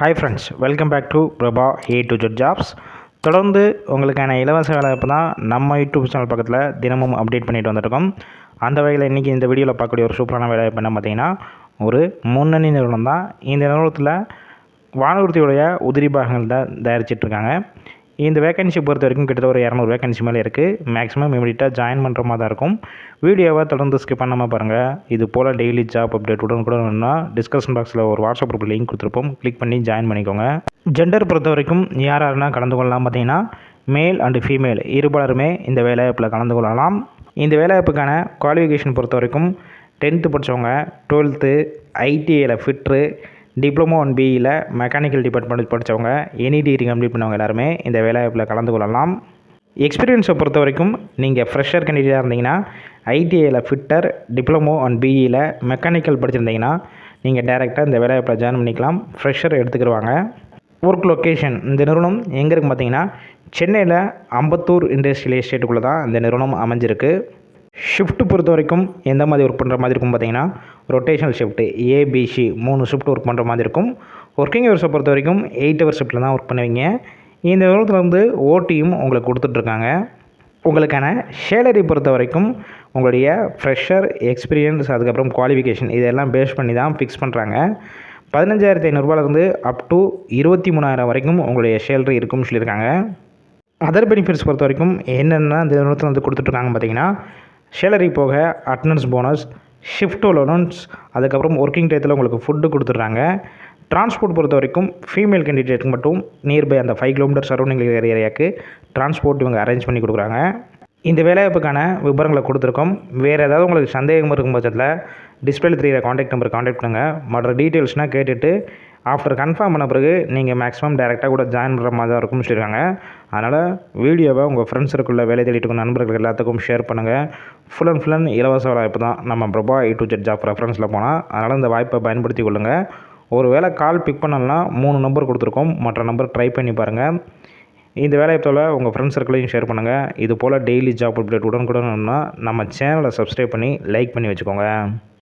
Hi friends welcome back to Prabha A to Z jobs தொடர்ந்து உங்களுக்கான இலவச வேலைவாய்ப்பு தான் நம்ம யூடியூப் சேனல் பக்கத்தில் தினமும் அப்டேட் பண்ணிட்டு வந்துருக்கோம் அந்த வகையில் இன்றைக்கி இந்த வீடியோவில் பார்க்கக்கூடிய ஒரு சூப்பரான வேலைவாய்ப்பு என்ன பார்த்தீங்கன்னா ஒரு முன்னணி நிறுவனம் தான். இந்த நிறுவனத்தில் வானூர்தியுடைய உதிரி பாகங்கள் தான் தயாரிச்சிட்ருக்காங்க இந்த வேகன்சி பொறுத்த வரைக்கும் கிட்டத்தட்ட ஒரு இரநூறு வேகன்சி மேலே இருக்குது மேக்ஸிமம் இமீடியட்டாக ஜாயின் பண்ணுற மாதிரி தான் இருக்கும். வீடியோவை தொடர்ந்து ஸ்கிப் பண்ணாமல் பாருங்கள் இது போல் டெய்லி ஜாப் அப்டேட் உடனுக்குடன் வேணும்னா டிஸ்கஷன் பாக்ஸில் ஒரு வாட்ஸ்அப் குரூப் லிங்க் கொடுத்துருப்போம். கிளிக் பண்ணி ஜாயின் பண்ணிக்கோங்க. ஜெண்டர் பொறுத்த வரைக்கும் யார் யாருன்னா கலந்து கொள்ளலாம் பார்த்தீங்கன்னா மேல் அண்டு ஃபீமேல் இருபாலருமே இந்த வேலைவாய்ப்பில் கலந்து கொள்ளலாம். இந்த வேலைவாய்ப்புக்கான குவாலிஃபிகேஷன் பொறுத்த வரைக்கும் டென்த்து படித்தவங்க டுவெல்த்து ஐடிஐயில் ஃபிட்ரு டிப்ளமோ ஒன் பிஇயில் மெக்கானிக்கல் டிபார்ட்மெண்ட் படித்தவங்க எனி டிகிரி கம்ப்ளீட் பண்ணவங்க எல்லாருமே இந்த வேலைவாய்ப்பில் கலந்து கொள்ளலாம். எக்ஸ்பீரியன்ஸை பொறுத்த வரைக்கும் நீங்கள் ஃப்ரெஷர் கேண்டிடேட்டாக இருந்தீங்கன்னா ஐடிஐயில் ஃபிட்டர் டிப்ளமோ அண்ட் பிஇயில் மெக்கானிக்கல் படிச்சிருந்தீங்கன்னா நீங்கள் டேரெக்டாக இந்த வேலைவாய்ப்பில் ஜாயின் பண்ணிக்கலாம். ஃப்ரெஷர் எடுத்துக்கிடுவாங்க ஒர்க் லொக்கேஷன் இந்த நிறுவனம் எங்கே இருக்குது பார்த்தீங்கன்னா சென்னையில் அம்பத்தூர் இண்டஸ்ட்ரியல் எஸ்டேட்டுக்குள்ளே தான் இந்த நிறுவனம் அமைஞ்சிருக்கு. ஷிஃப்ட் பொறுத்த வரைக்கும் எந்த மாதிரி ஒர்க் பண்ணுற மாதிரி இருக்கும் பார்த்தீங்கன்னா ரொட்டேஷனல் ஷிஃப்ட்டு ஏபிசி மூணு ஷிஃப்ட் ஒர்க் பண்ணுற மாதிரி இருக்கும். ஒர்க்கிங் ஹவர்ஸை பொறுத்த வரைக்கும் எயிட் ஹவர் ஷிஃப்ட்டில் தான் ஒர்க் பண்ணுவீங்க. இந்த விவரத்தில் வந்து ஓடியும் உங்களுக்கு கொடுத்துட்ருக்காங்க உங்களுக்கான சேலரி பொறுத்த வரைக்கும் உங்களுடைய ஃப்ரெஷர் எக்ஸ்பீரியன்ஸ் அதுக்கப்புறம் குவாலிஃபிகேஷன் இதெல்லாம் பேஸ் பண்ணி தான் ஃபிக்ஸ் பண்ணுறாங்க பதினஞ்சாயிரத்தி ஐநூறுரூவாலேருந்து அப் டு இருபத்தி மூணாயிரம் வரைக்கும் உங்களுடைய சேலரி இருக்கும்னு சொல்லியிருக்காங்க. அதர் பெனிஃபிட்ஸ் பொறுத்த வரைக்கும் என்னென்ன இந்த நிறுவனத்தில் வந்து கொடுத்துட்ருக்காங்க பார்த்தீங்கன்னா சேலரி போக அட்டண்டன்ஸ் போனஸ் ஷிஃப்ட் அலோனன்ஸ் அதுக்கப்புறம் ஒர்க்கிங் டயத்தில் உங்களுக்கு ஃபுட்டு கொடுத்துட்றாங்க. டிரான்ஸ்போர்ட் பொறுத்த வரைக்கும் ஃபீமேல் கேண்டிடேட்டுக்கு மட்டும் நியர்பை அந்த ஃபைவ் கிலோமீட்டர் சரௌண்டிங் ஏரியாவுக்கு டிரான்ஸ்போர்ட் இவங்க அரேஞ்ச் பண்ணி கொடுக்குறாங்க. இந்த வேலைவாய்ப்புக்கான விவரங்களை கொடுத்துருக்கோம். வேறு ஏதாவது உங்களுக்கு சந்தேகம் இருக்கும் பட்சத்தில் டிஸ்பிளே தெரியிற காண்டாக்ட் நம்பர் காண்டாக்ட் பண்ணுங்கள் மற்ற டீட்டெயில்ஸ்னால் கேட்டுட்டு ஆஃப்டர் கன்ஃபார்ம் பண்ண பிறகு நீங்கள் மேக்ஸிமம் டேரெக்டாக கூட ஜாயின் பண்ணுற மாதிரி தான் இருக்கும்னு சொல்லியிருக்காங்க அதனால் வீடியோவை உங்கள் ஃப்ரெண்ட்ஸ் வேலை தேடிட்டு இருக்க நண்பர்கள் எல்லாத்துக்கும் ஷேர் பண்ணுங்கள் ஃபுல் அண்ட் ஃபுல் அண்ட் இலவச வாய்ப்பு தான். நம்ம Prabha A to Z job ரெஃபரன்ஸில் போனால் அதனால் இந்த வாய்ப்பை பயன்படுத்தி கொள்ளுங்கள் ஒரு வேளை கால் பிக் பண்ணலன்னா மூணு நம்பர் கொடுத்துருக்கோம். மற்ற நம்பர் ட்ரை பண்ணி பாருங்கள் இந்த வேலையத்தோட உங்கள் ஃப்ரெண்ட்ஸ் சர்க்கிளையும் ஷேர் பண்ணுங்கள் இது போல் டெய்லி ஜாப் அப்டேட் உடனுக்குடன் நம்ம சேனலை சப்ஸ்கிரைப் பண்ணி லைக் பண்ணி வச்சுக்கோங்க.